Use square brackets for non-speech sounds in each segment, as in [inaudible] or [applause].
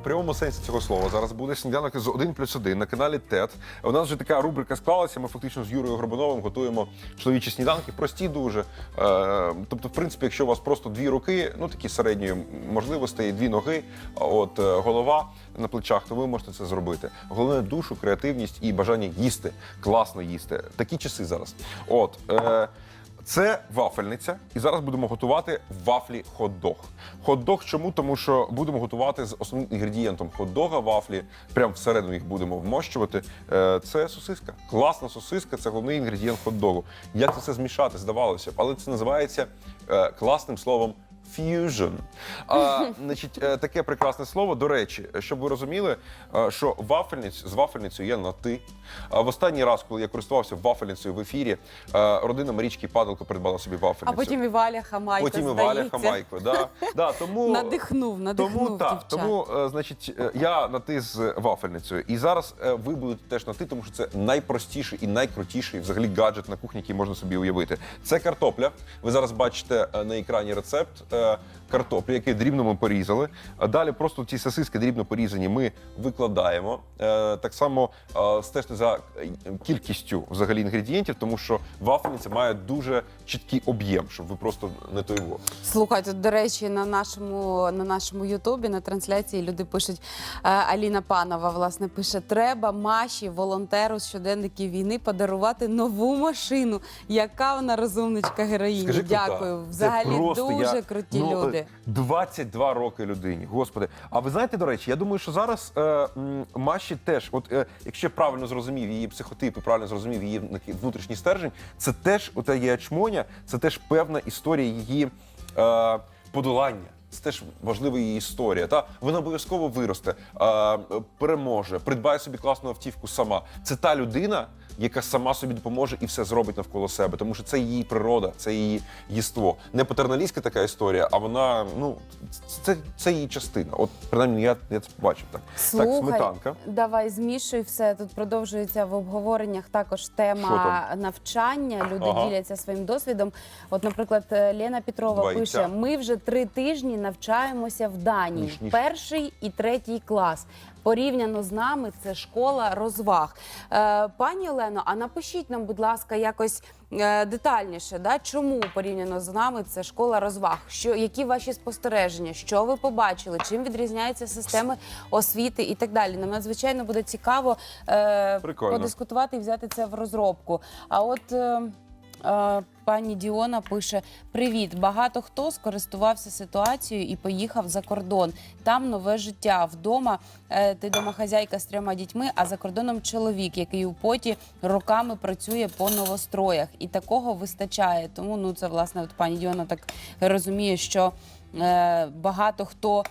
Прямому сенсі цього слова зараз буде сніданок з 1 плюс 1 на каналі ТЕТ. У нас вже така рубрика склалася. Ми фактично з Юрою Горбуновим готуємо чоловічі сніданки, прості дуже. Е, тобто, в принципі, якщо у вас просто дві руки, ну такі середньої можливостей, дві ноги, от е, голова на плечах, то ви можете це зробити. Головне душу, креативність і бажання їсти, класно їсти. Такі часи зараз. От. Е, це вафельниця, і зараз будемо готувати вафлі хот-дог. Хот-дог чому? Тому що будемо готувати з основним інгредієнтом хот-дога вафлі. Прямо всередину їх будемо вмощувати. Е, Це сосиска. Класна сосиска це головний інгредієнт хот-догу. Як це все змішати, здавалося б, але це називається е, класним словом. Fusion. А, [laughs] значить, е, таке прекрасне слово. До речі, щоб ви розуміли, е, що вафельниць з вафельницею є на ти. А в останній раз, коли я користувався вафельницею в ефірі, е, родина Марічки Падалко придбала собі А потім і Валя Хамайко, Потім і Валя. Хамайко. Да. Да, тому, [laughs] Надихнув, надихнув тому, дівчат. тому, значить, я на ти з вафельницею. І зараз ви будете теж на ти, тому що це найпростіший і найкрутіший взагалі гаджет на кухні, який можна собі уявити. Це картопля. Ви зараз бачите на екрані рецепт. Картоплі, які дрібно ми порізали. А далі просто ці сосиски дрібно порізані ми викладаємо. Е, так само е, стежте за е, кількістю взагалі інгредієнтів, тому що вафельниця має дуже чіткий об'єм, щоб ви просто не той во. Слухай, тут, до речі, на нашому на нашому Ютубі на трансляції люди пишуть. Аліна Панова власне пише: треба Маші, волонтеру з щоденників війни, подарувати нову машину. Яка вона розумничка героїня. Скажи. Дякую. Взагалі просто дуже я- круті ну, е, люди. 22 роки людині. Господи. А ви знаєте, до речі, я думаю, що зараз е, Маші теж, от е, якщо я правильно зрозумів її психотип і правильно зрозумів її внутрішній стержень, це теж ота її ачмоня, це теж певна історія її е, подолання. Це теж важлива її історія. Та вона обов'язково виросте, е, переможе, придбає собі класну автівку сама. Це та людина, яка сама собі допоможе і все зробить навколо себе, тому що це її природа, це її єство. Не патерналістська така історія, а вона ну це, це її частина. От принаймні я, я це побачив так. так, сметанка. давай змішуй все. Тут продовжується в обговореннях також тема навчання. Люди Ага. діляться своїм досвідом. От, наприклад, е, Лена Петрова Два пише: ми вже три тижні навчаємося в Данії, Ніж, ніж. перший і третій клас. Порівняно з нами, це школа розваг. Е, пані Олено, а напишіть нам, будь ласка, якось е, детальніше, да, чому порівняно з нами це школа розваг? Що які ваші спостереження? Що ви побачили? Чим відрізняються системи освіти і так далі? Нам надзвичайно буде цікаво е, Прикольно. подискутувати і взяти це в розробку. А от. Е, Е, Пані Діона пише: Привіт! Багато хто скористувався ситуацією і поїхав за кордон. Там нове життя. Вдома е, ти домохазяйка з трьома дітьми, а за кордоном чоловік, який у поті роками працює по новостроях. І такого вистачає. Тому ну це власне от пані Діона так розуміє, що е, багато хто.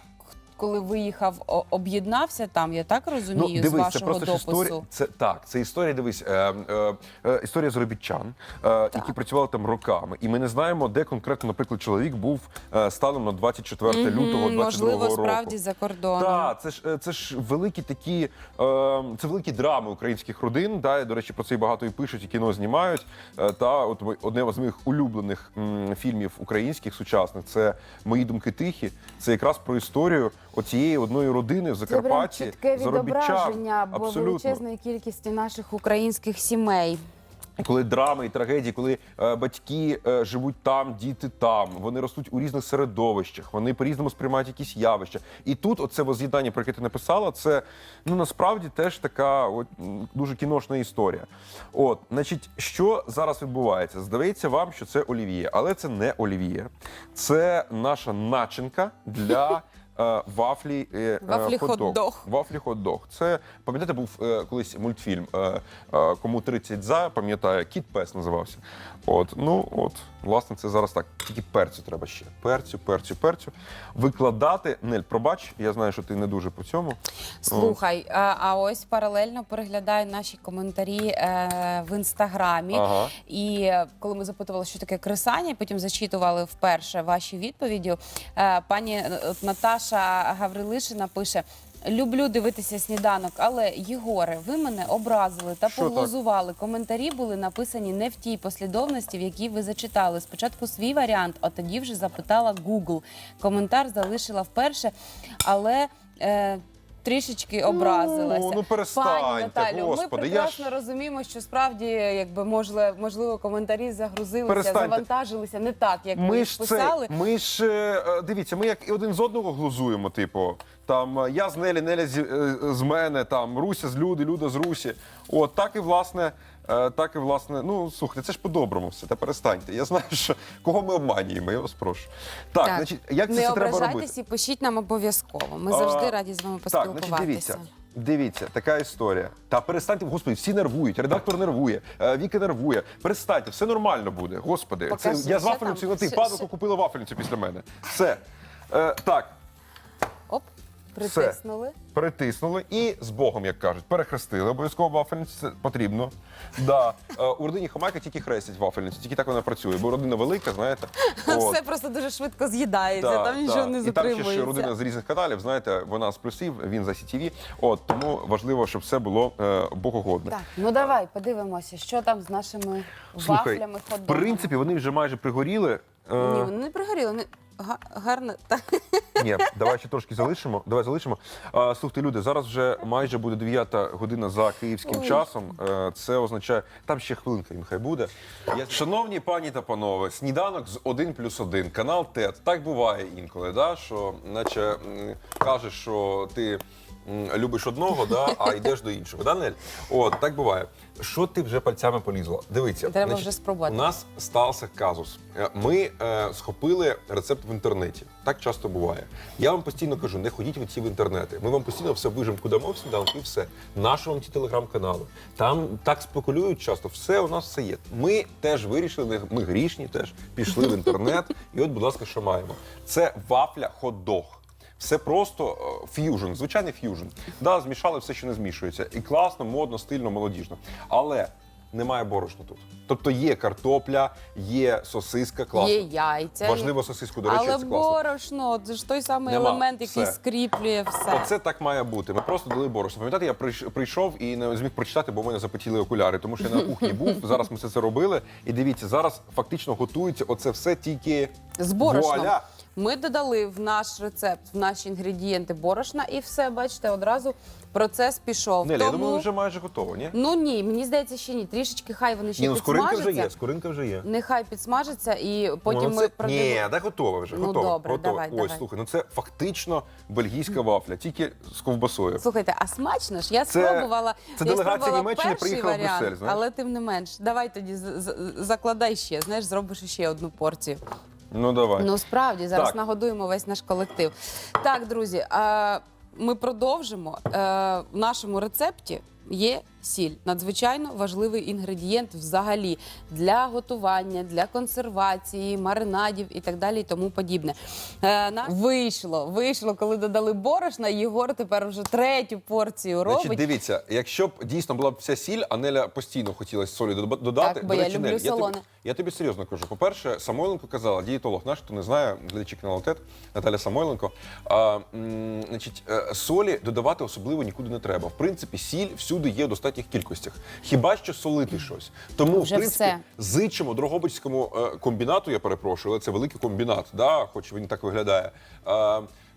Коли виїхав, об'єднався там, я так розумію, з вашого це просто допису. історія. Це так, це історія. Дивись, е, е, е, історія заробітчан, е, які працювали там роками, і ми не знаємо, де конкретно, наприклад, чоловік був е, станом на 24 Мгм, лютого 22 можливо, року. справді за кордоном. Так, це ж е, це ж великі такі, е, це великі драми українських родин. Да, до речі, про це і багато і пишуть, і кіно знімають. Е, Та от одне з моїх улюблених м, фільмів українських сучасних це Мої думки тихі. Це якраз про історію оцієї одної родини в Це прям Закарпатті. чітке відображення бо Абсолютно. величезної кількості наших українських сімей. Коли драми і трагедії, коли е, батьки е, живуть там, діти там, вони ростуть у різних середовищах, вони по-різному сприймають якісь явища. І тут, оце воз'єднання, про яке ти написала, це ну насправді теж така от, м, дуже кіношна історія. От, значить, що зараз відбувається? Здається вам, що це олів'є, але це не олів'є. Це наша начинка для. [laughs] е, Вафлі, е, е, Вафлі хот-дог. Вафлі хот-дог. Це пам'ятаєте, був колись мультфільм Кому 30 за пам'ятаю, кіт пес називався. От ну от власне це зараз так. Тільки перцю треба ще. Перцю, перцю, перцю. Викладати Нель, пробач, я знаю, що ти не дуже по цьому. Слухай, а, а ось паралельно переглядаю наші коментарі е, в інстаграмі. Ага. І коли ми запитували, що таке кресання, потім зачитували вперше ваші відповіді. Е, пані от Наташа Гаврилишина пише: Люблю дивитися сніданок, але Єгоре, ви мене образили та Що так? поглузували. Коментарі були написані не в тій послідовності, в якій ви зачитали. Спочатку свій варіант, а тоді вже запитала Google. Коментар залишила вперше, але. Е, Трішечки образилася. ну, перестаньте, Пані Наталю, господи, ми я прекрасно ж- розуміємо, що справді, якби можливо, можливо, коментарі загрузилися, Перестаньте. завантажилися не так, як ми, їх ж писали. це, ми ж е, е, дивіться, ми як і один з одного глузуємо. Типу, там е, я з Нелі, Неля з, е, з мене, там Руся з Люди, Люда з Русі. От так і власне, е, так і власне. Ну слухайте, це ж по-доброму все. Та перестаньте. Я знаю, що кого ми обманюємо. Я вас прошу. Так, Так. значить, як це не все треба робити? ображайтесь і пишіть нам обов'язково. Ми А, завжди раді з вами Так, поспілкуватися. значить, дивіться. Дивіться, така історія. Та перестаньте, господи, всі нервують. Редактор нервує, е, Віка нервує. Перестаньте, все нормально буде. Господи, це Покажи, я з що вафельницю там? на тих Що- падоку що? купила вафельницю після мене. Все. Е, так, Оп, притиснули. притиснули і з Богом, як кажуть, перехрестили. Обов'язково вафельницю це потрібно. Да. Е, у родині Хомайка тільки хрестять вафельницю, тільки так вона працює, бо родина велика, знаєте. [laughs] От. Все просто дуже швидко з'їдається, Да, там да. нічого не І там ще ж затримується. родина з різних каналів, знаєте, вона з плюсів, він за сітіві. От тому важливо, щоб все було е, богогодне. Так, ну давай подивимося, що там з нашими Слухай, вафлями в принципі, вони вже майже пригоріли. Е, Ні, вони не пригоріли, вони гарно. Ні, давай ще трошки залишимо. Давай залишимо. А, слухайте, люди, зараз вже майже буде 9 година за київським часом. Е, Це означає, там ще хвилинка їм хай буде. Я... Шановні пані та панове, сніданок з 1 плюс 1, канал ТЕТ. Так буває інколи, да? що наче м, кажеш, що ти. М, Любиш одного, да, а [laughs] йдеш до іншого. Да, Нель? От, так буває. Що ти вже пальцями полізла? Дивіться, Треба вже спробувати. У нас стався казус. Е, Ми е, схопили рецепт в інтернеті. Так часто буває. Я вам постійно кажу, не ходіть в ці в інтернети. Ми вам постійно все вижимку дамо в сніданку і все. Наші вам ті телеграм-канали. Там так спекулюють часто. Все у нас все є. Ми теж вирішили, ми грішні теж пішли в [laughs] інтернет. І от, будь ласка, що маємо? Це вафля хот-дог. Все просто е, ф'южн, звичайний ф'южн. Да, змішали все, що не змішується. І класно, модно, стильно, молодіжно. Але немає борошна тут. Тобто є картопля, є сосиска, класно. Є яйця. Важливо сосиску, до речі, Але це класно. борошно, це ж той самий Нема. елемент, який Все. скріплює все. Оце так має бути. Ми просто дали борошно. Пам'ятаєте, я прийш- прийшов і не зміг прочитати, бо в мене запотіли окуляри, тому що я на кухні був. Зараз ми все це робили. І дивіться, зараз фактично готується оце все тільки З борошном. вуаля. Ми додали в наш рецепт, в наші інгредієнти борошна, і все, бачите, одразу процес пішов. Нелі, я Тому... думаю, вже майже готово, ні? Ну ні, мені здається, ще ні. Трішечки хай вони ще Ні, ну скоринка вже є, скоринка вже є. Нехай підсмажиться, і потім Ну, ми це... продамо. Ні, да готова вже. Ну, готова. добре, готова. давай, Ось, давай. слухай, ну це фактично бельгійська вафля, тільки з ковбасою. Слухайте, а смачно ж? Я Це- спробувала. це я делегація спробувала Німеччини перший приїхала в варіант, Брюссель, знаєш? Але тим не менш, давай тоді з- з- закладай ще. Знаєш, зробиш ще одну порцію. Ну давай. Ну справді зараз Так. нагодуємо весь наш колектив. Так, друзі, ми продовжимо. Е, В нашому рецепті є сіль. Надзвичайно важливий інгредієнт взагалі для готування, для консервації, маринадів і так далі, і тому подібне. Е, на- Вийшло, вийшло, коли додали борошна. Єгор тепер вже третю порцію робить. Значить, дивіться, якщо б дійсно була б вся сіль, а Неля постійно хотіла солі додати. Так, бо до я люблю Нель, я тобі, я тобі серйозно кажу. По-перше, Самойленко казала, дієтолог наш, хто не знає, глядачі каналу ТЕТ, Наталя Самойленко. А, м, значить, е, солі додавати особливо нікуди не треба. В принципі, сіль всюди є в достатніх кількостях. Хіба що солити щось. Тому, Вже в принципі, все. зичимо Дрогобицькому е, комбінату, я перепрошую, але це великий комбінат, да, хоч він так виглядає.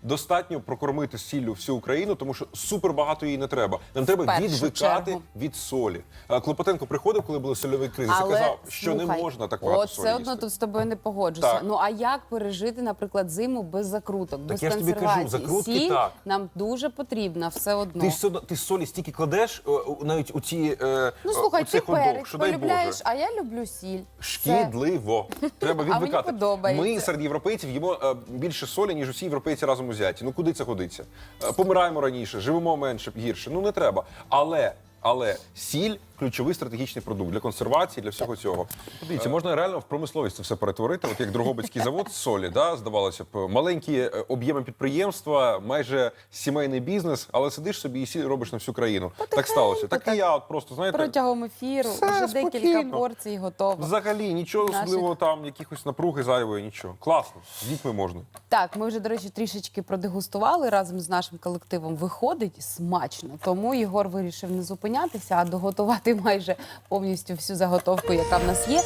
Е, Достатньо прокормити сіллю всю Україну, тому що супер багато її не треба. Нам треба першу відвикати чергу. від солі. А Клопотенко приходив, коли були сольові кризи, Але, сказав, що не можна так багато От солі все одно тут з тобою не погоджуся. Так. Ну а як пережити, наприклад, зиму без закруток, без я ж тобі кажу, закрутки Сіль так. нам дуже потрібна все одно. Ти все одно- ти солі стільки кладеш, е, у- навіть у ці е, Ну слухай, у цей ти хот-дог, перець що дай полюбляєш, Боже. а я люблю сіль. Шкідливо. [laughs] Треба А мені відвикати. подобається. Ми серед європейців їмо е, більше солі, ніж усі європейці разом узяті. Ну куди це годиться? Е, Помираємо раніше, живемо менше, гірше. Ну не треба. Але. Але сіль ключовий стратегічний продукт для консервації, для всього цього. Подивіться, можна реально в промисловість це все перетворити. От як Дрогобицький завод з солі, да, здавалося б, маленькі е, об'єми підприємства, майже сімейний бізнес, але сидиш собі і сіль робиш на всю країну. так сталося. Так і я, от просто знаєте. Протягом ефіру Все, вже спокійно. декілька порцій готово. Взагалі нічого Наших- особливого там, якихось напруги зайвої, нічого. Класно, з дітьми можна. Так, ми вже, до речі, трішечки продегустували разом з нашим колективом. Виходить смачно. Тому Єгор вирішив не зупинятися, а доготувати [laughs] майже повністю всю заготовку, яка в нас є.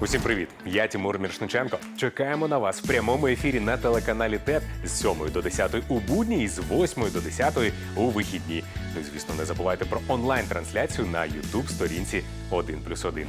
Усім привіт! Я Тимур Міршниченко. Чекаємо на вас в прямому ефірі на телеканалі ТЕТ з 7 до 10 у будні і з 8 до 10 у вихідні. Ну звісно, не забувайте про онлайн-трансляцію на youtube сторінці 1+,1.